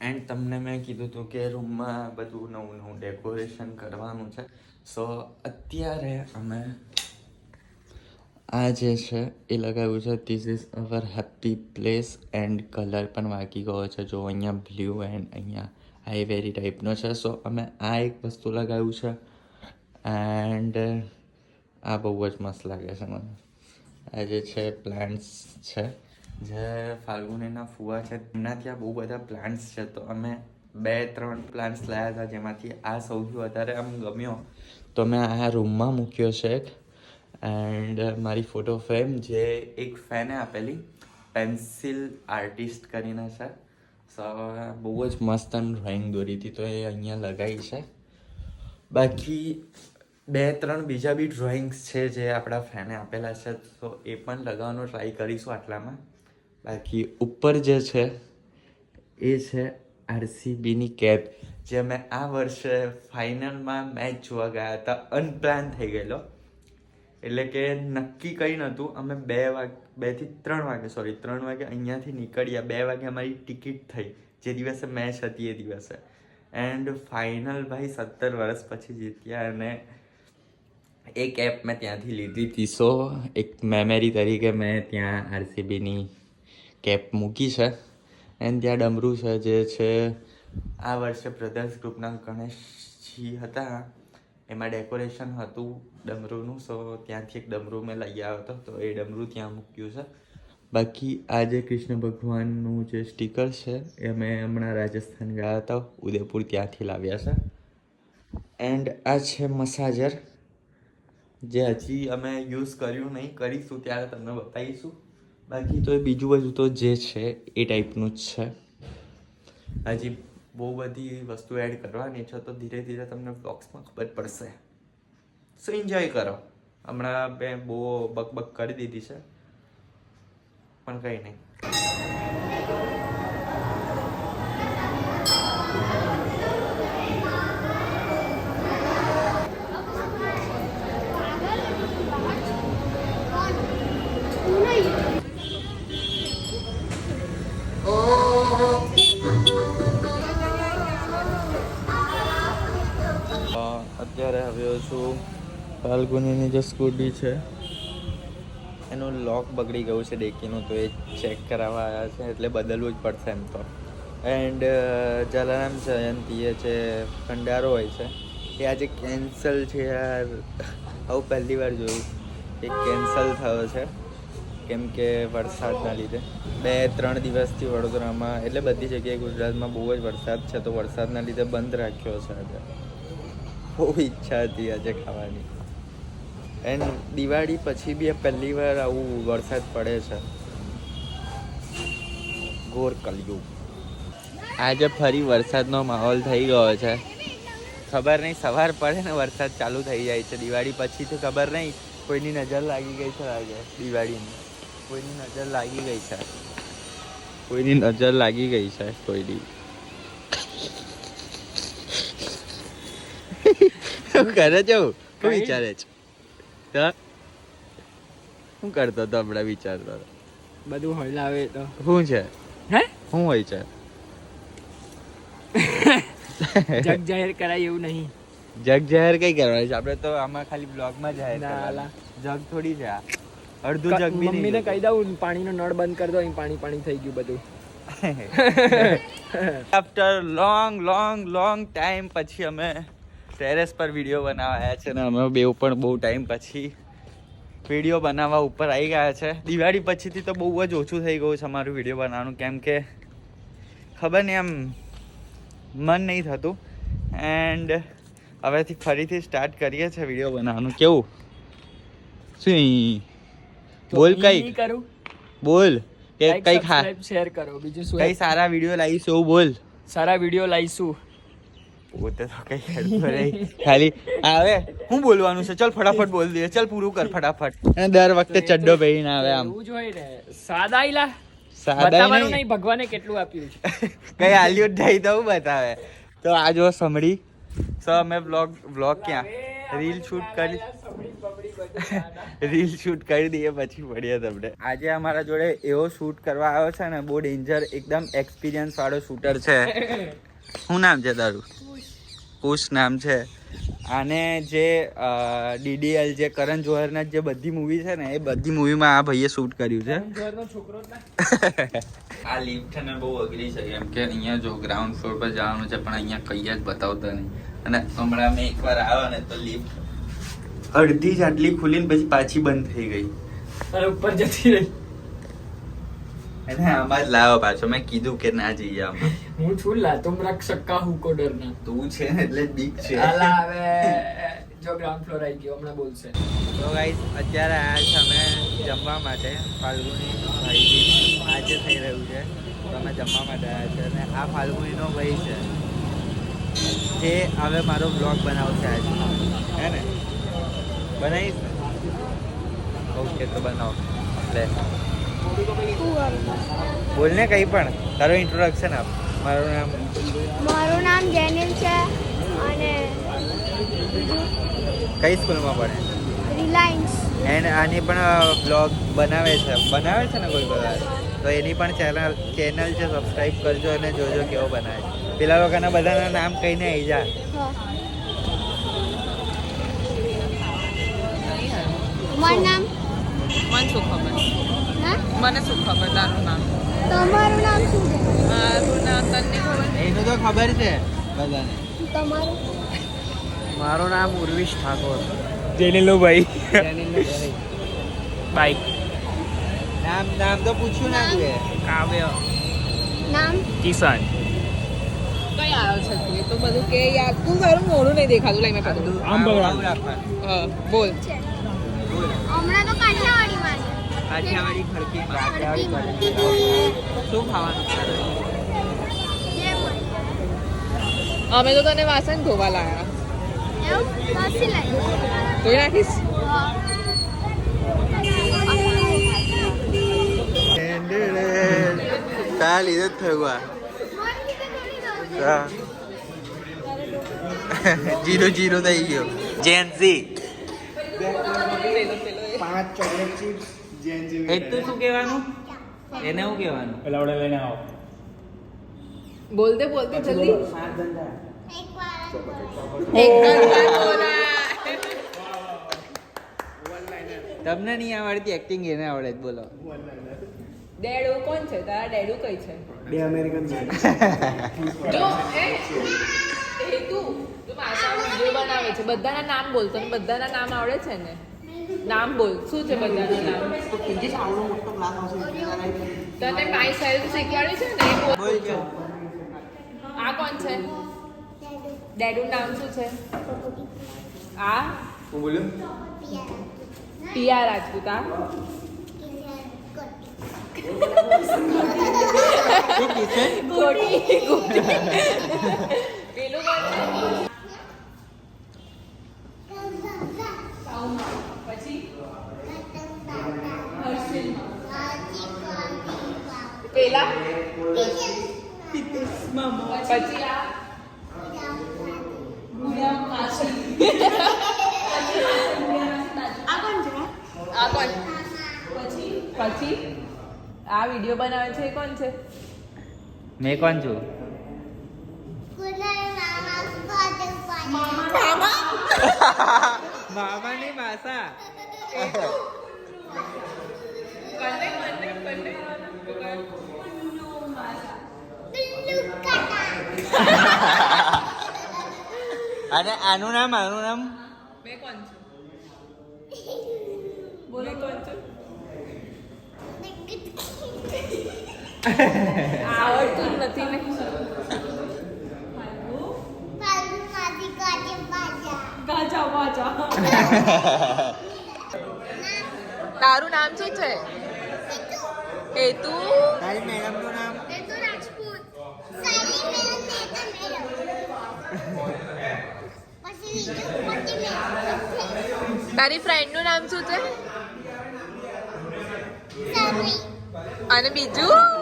And તમને મેં કીધું હતું કે રૂમમાં બધું નવું નવું ડેકોરેશન કરવાનું છે. સો અત્યારે અમે આ જે છે, એ લગાવ્યું છે. This is our happy place and colour પણ વાગી ગયો છે. જો અહીંયા બ્લુ એન્ડ અહીંયા આઈવેરી ટાઈપનો છે. સો અમે આ એક વસ્તુ લગાવ્યું છે. એન્ડ આ બહુ જ મસ્ત લાગે છે મને. આ જે છે પ્લાન્ટ્સ છે. જે ફાલ્ગુનીના ફુવા છે એમના ત્યાં બહુ બધા પ્લાન્ટ્સ છે. તો અમે બે, ત્રણ પ્લાન્ટ્સ લાવ્યા હતા જેમાંથી આ સૌથી વધારે આમ ગમ્યો. તો મેં આ રૂમમાં મૂક્યો છે એન્ડ મારી ફોટો ફ્રેમ જે એક ફેને આપેલી પેન્સિલ આર્ટિસ્ટ કરીને છે. સો બહુ જ મસ્ત ડ્રોઈંગ દોરી હતી, તો એ અહીંયા લગાવી છે. બાકી બે, ત્રણ બીજા બી ડ્રોઈંગ્સ છે જે આપણા ફેને આપેલા છે, તો એ પણ લગાવવાનો ટ્રાય કરીશું આટલામાં. બાકી ઉપર જે છે, એ છે આરસીબીની કેપ જે મેં આ વર્ષે ફાઇનલમાં મેચ જોવા ગયા હતા અનપ્લાન થઈ ગયેલો. એટલે કે નક્કી કંઈ નહોતું, અમે બે વાગ બેથી ત્રણ વાગે સોરી ત્રણ વાગે અહીંયાથી નીકળ્યા, બે વાગે અમારી ટિકિટ થઈ, જે દિવસે મેચ હતી એ દિવસે. એન્ડ ફાઇનલ ભાઈ સત્તર વર્ષ પછી જીત્યા અને એ એપ મેં ત્યાંથી લીધી હતી સો એક મેમરી તરીકે મેં ત્યાં આરસીબીની કેપ મૂકી છે. એન્ડ ત્યાં ડમરું છે જે છે, આ વર્ષે બ્રધર્સ ગ્રુપના ગણેશજી હતા. એમાં ડેકોરેશન હતું ડમરુનું, સો ત્યાંથી એક ડમરું મેં લઈ આવ્યો હતો, તો એ ડમરું ત્યાં મૂક્યું છે. બાકી આ જે કૃષ્ણ ભગવાનનું જે સ્ટીકર છે, એ મેં હમણાં રાજસ્થાન ગયા હતા, ઉદયપુર ત્યાંથી લાવ્યા છે. એન્ડ આ છે મસાજર, જે હજી અમે યુઝ કર્યું નહીં, કરીશું ત્યારે તમને બતાવીશું. બાકી તો એ બીજું બધું તો જે છે, એ ટાઈપનું જ છે. હજી બહુ બધી વસ્તુ એડ કરવાની છે, તો ધીરે ધીરે તમને બ્લોગ્સમાં ખબર પડશે. સો એન્જોય કરો. હમણાં મેં બહુ બકબક કરી દીધી છે. પણ કંઈ નહીં. છું. ફાલ્ગુનીની જે સ્કૂટી છે, એનું લોક બગડી ગયું છે ડેકીનું, તો એ ચેક કરાવવા આવ્યા છે, એટલે બદલવું જ પડશે એમ તો. એન્ડ જલારામ જયંતી એ જે ભંડારો હોય છે, એ આજે કેન્સલ છે યાર. આવું પહેલી વાર જોયું. એ કેન્સલ થયો છે, કેમ કે વરસાદના લીધે. બે, ત્રણ દિવસથી વડોદરામાં, એટલે બધી જગ્યાએ ગુજરાતમાં બહુ જ વરસાદ છે, તો વરસાદના લીધે બંધ રાખ્યો છે આજે. બહુ ઈચ્છા હતી આજે ખાવાની. એન્ડ દિવાળી પછી બી પહેલી વાર આવું વરસાદ પડે છે. ઘોર કલયુગ. આજે ફરી વરસાદનો માહોલ થઈ ગયો છે. ખબર નહીં, સવાર પડે ને વરસાદ ચાલુ થઈ જાય છે. દિવાળી પછી તો ખબર નહીં, કોઈની નજર લાગી ગઈ છે આજે દિવાળીની. કોઈની નજર લાગી ગઈ છે. કોઈની નજર લાગી ગઈ છે કોઈની શું કરે છે? શું વિચારે છે? તો શું કરતો તો હમણાં વિચારતો? બધું હોય લાવે તો. શું છે? હે? શું હોય છે? જગ જાહેર કરાય એવું નહીં. જગ જાહેર કઈ કરવાનું છે? આપણે તો આમાં ખાલી બ્લોગમાં જાહેર ના, જગ થોડી છે આ. અડધું જગ બી નહીં મમ્મીને કહી દઉં પાણીનો નળ બંધ કરી દો અહીં પાણી પાણી થઈ ગયું બધું. After long long long time પછી અમે ટેરેસ પર વીડિયો બનાવવા આવ્યા છે ને અમે બેઉ પણ બહુ ટાઈમ પછી વીડિયો બનાવવા ઉપર આવી ગયા છે. દિવાળી પછીથી તો બહુ જ ઓછું થઈ ગયું છે અમારું વીડિયો બનાવવાનું. કેમ કે ખબર નહીં એમ મન નહીં થતું. એન્ડ હવેથી ફરીથી સ્ટાર્ટ કરીએ છીએ વીડિયો બનાવવાનું. કેવું? શું બોલ કઈ કરું. બોલ. કે કઈ ખા શેર કરો. બીજું શું કઈ સારા વીડિયો લાવીશું. બોલ. સારા વીડિયો લાવીશું. પોતે તો કઈ હેડતો નહીં. ખાલી આવે હું બોલવાનું છે? ચલ ફટાફટ બોલ દે ચલ પૂરું કર ફટાફટ. અને દર વખતે ચડ્ડો પહેરીને આવે આમ. એવું જ ને. સાદા ઈલા સાદા બતાવવાનું નહીં. નહીં ભગવાને કેટલું આપ્યું છે. કઈ હાલ્યું જ તો બતાવે. તો આ જો સમડી. સો અમે બ્લોગ બ્લોગ ક્યાં? રીલ શૂટ કરી. રીલ શૂટ કરી દઈએ પછી મળીએ તમને. આજે અમારા જોડે એવો શૂટ કરવા આવ્યો છે ને બહુ ડેન્જર એકદમ એક્સપિરિયન્સ વાળો શૂટર છે. શું નામ છે તારું? કુશ નામ છે. આને જે ડીડીએલ જે કરણ જોહરના જે બધી મૂવી છે ને એ બધી મૂવીમાં આ ભાઈએ શૂટ કર્યું છે. આ લિફ્ટ ને બહુ અઘરી છે કેમ કે અહીંયા જો ગ્રાઉન્ડ ફ્લોર પર જવાનું છે પણ અહીંયા કઈ જ બતાવતા નહીં. અને હમણાં મેં એકવાર આવ્યો ને તો લિફ્ટ અડધી જ આટલી ખુલીને પછી પાછી બંધ થઈ ગઈ. અને ઉપર જતી રહી. અને આમાં જ પાછો. મેં કીધું કે ના જઈએ આમાં. હું છું લા તુમ રક્ષક કા હું કો ડરના. તું છે ને એટલે બીક છે. આલા હવે જો ગ્રાઉન્ડ ફ્લોર આવી ગયો હમણાં બોલશે. તો ગાઈસ અત્યારે આયા છે અમે જમવા માટે ફાલ્ગુની ભાઈ આજે થઈ રહ્યું છે. તો અમે જમવા માટે આવ્યા છે અને આ ફાલ્ગુનીનો ભાઈ છે. જે હવે મારો બ્લોગ બનાવશે આજે. હે ને? બનાવીશ ઓકે તો બનાવો. લે. બોલ ને કંઈ પણ. તારો ઇન્ટ્રોડક્શન આપ. મારું નામ મારું નામ જેનિલ છે અને કઈ સ્કૂલમાં ભણે? રિલાયન્સ. એન્ડ આની પણ બ્લોગ બનાવે છે. બનાવે છે ને કોઈ બધા? તો એની પણ ચેનલ ચેનલ છે સબસ્ક્રાઇબ કરજો અને જોજો કેવો બનાવે છે. પેલા લોકોના બધાના નામ કહીને આવી જા. મારું નામ મનસુખ ખબર? મને શું ખબર? તારું નામ? તમારું નામ શું છે? મારું નામ તને ખબર એનું તો ખબર છે બધાને. તમારું? મારું નામ ઉર્વિશ ઠાકોર. જેનીલો ભાઈ. બાઈક નામ નામ તો પૂછ્યું ના તું કાવ્ય. નામ? કિસાન કઈ આવ્યો છે તું? એ તો બધું કે યાર તું તારું મોઢું નહીં દેખાતું લઈને મેં આમ બગડા. હા બોલ. હમણાં તો કાઠિયાવાડી કાઠિયાવાડી ખડકી ખડકી. શું ખાવાનું? અમે તો તને વાસણ ધોવા લાયા. ધોઈ નાખીશ? તારા લીધે જ થયું આ. જીરો જીરો થઈ ગયો. જેન્સી એટલું શું કહેવાનું? એને શું કહેવાનું? પેલા લઈને આવો. બોલતે બોલતે જલ્દી. તમને નહીં આવડતી એક્ટિંગ એને આવડે જ બોલો. ડેડુ કોણ છે? તારા ડેડુ કઈ છે? બે અમેરિકન છે. જો એ એ તું વિડિયો બનાવે છે. બધાના નામ બોલતો ને બધાના નામ આવડે છે ને? નામ બોલ. શું છે બધાના નામ? તને માય સેલ્ફ શીખવાડ્યું છે ને બોલ બોલ જો આ કોણ છે? ડેડુ નામ શું છે? આ? હું બોલ્યું? પિયા રાજપૂત આ ગોટી પેલું કોણ છે પછી હર્ષિલ પેલા પછી આ ગુલામ માસી આ કોણ? પછી? પછી? આ વિડિયો બનાવે છે એ કોણ છે? મેં કોણ છું? મામા. ની માસા. બંને અને આનું નામ આનું નામ? મે કોણ છું? બોલે. કોણ છું? આવડતું જ નથી ને. ગાજા વાજા તારું નામ શું છે? હેતુ તારી મેડમનું નામ તારી ફ્રેન્ડનું નામ શું છે? અને બીજું?